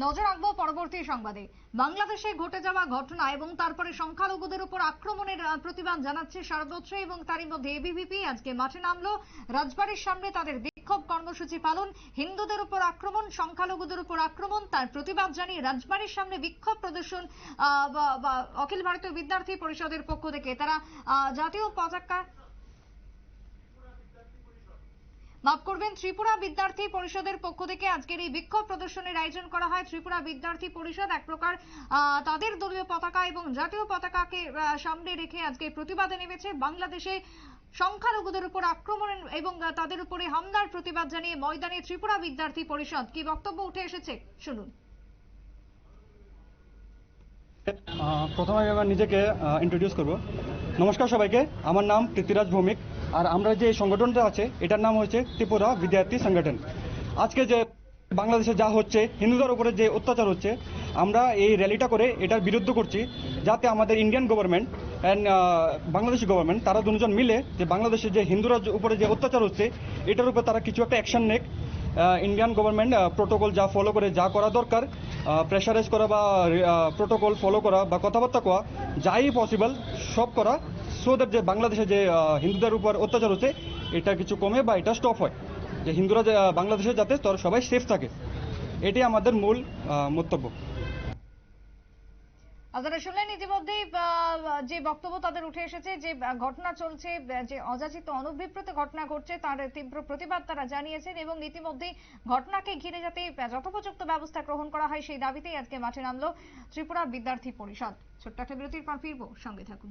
নজর রাখব পরবর্তী সংবাদে। বাংলাদেশে ঘটে যাওয়া ঘটনা এবং তারপরে সংখ্যালঘুদের উপর আক্রমণের প্রতিবাদ জানাচ্ছে সর্বত্র এবং তারই মধ্যে এবিভিপি আজকে মাঠে নামলো। রাজবাড়ির সামনে তাদের বিক্ষোভ কর্মসূচি পালন, হিন্দুদের উপর আক্রমণ, সংখ্যালঘুদের উপর আক্রমণ, তার প্রতিবাদ জানিয়ে রাজবাড়ির সামনে বিক্ষোভ প্রদর্শন অখিল ভারতীয় বিদ্যার্থী পরিষদের পক্ষ থেকে। তারা জাতীয় পতাকা মাফ করবেন, ত্রিপুরা বিদ্যার্থী পরিষদের পক্ষ থেকে আজকের এই বিক্ষোভ প্রদর্শনের আয়োজন করা হয়। ত্রিপুরা বিদ্যার্থী পরিষদ এক প্রকার তাদের দলীয় পতাকা এবং জাতীয় পতাকাকে সামনে রেখে আজকে প্রতিবাদে নেমেছে। বাংলাদেশে সংখ্যালঘুদের উপর আক্রমণ এবং তাদের উপরে হামলার প্রতিবাদ জানিয়ে ময়দানে ত্রিপুরা বিদ্যার্থী পরিষদ কি বক্তব্য উঠে এসেছে? শুনুন। প্রথমে আমি নিজেকে ইন্ট্রোডিউস করব। নমস্কার সবাইকে। আমার নাম পৃথ্বীরাজ ভৌমিক। আর আমরা যে সংগঠনটা আছে, এটার নাম হচ্ছে ত্রিপুরা বিদ্যার্থী সংগঠন। আজকে যে বাংলাদেশে যা হচ্ছে, হিন্দুদের উপরে যে অত্যাচার হচ্ছে, আমরা এই র্যালিটা করে এটার বিরুদ্ধে করছি, যাতে আমাদের Indian government and Bangladeshi government, তারা দুজন মিলে যে বাংলাদেশে যে হিন্দুরা উপরে যে অত্যাচার হচ্ছে, এটার উপর তারা কিছু একটা অ্যাকশন নেক। ইন্ডিয়ান গভর্নমেন্ট প্রোটোকল যা ফলো করে যা করা দরকার প্রেশারাইজ করা বা প্রোটোকল ফলো করা বা কথাবার্তা করা যাই পসিবল সব করা। সো যে বাংলাদেশে যে হিন্দুদের উপর অত্যাচার হচ্ছে, এটা কিছু কমে বা এটা স্টপ হয়। যে হিন্দুরা বাংলাদেশে যাতে সবাই সেফ থাকে, এটাই আমাদের মূল বক্তব্য আপনারা শুনলেন ইতিমধ্যে যে বক্তব্য তাদের উঠে এসেছে, যে ঘটনা চলছে যে অযাচিত অনভিপ্রেত ঘটনা ঘটছে, তার তীব্র প্রতিবাদ তারা জানিয়েছেন এবং ইতিমধ্যে ঘটনাকে ঘিরে যাতে যথোপযুক্ত ব্যবস্থা গ্রহণ করা হয়, সেই দাবিতেই আজকে মাঠে নামলো ত্রিপুরা বিদ্যার্থী পরিষদ। ছোট্ট একটা বিরতির পর ফিরবো, সঙ্গে থাকুন।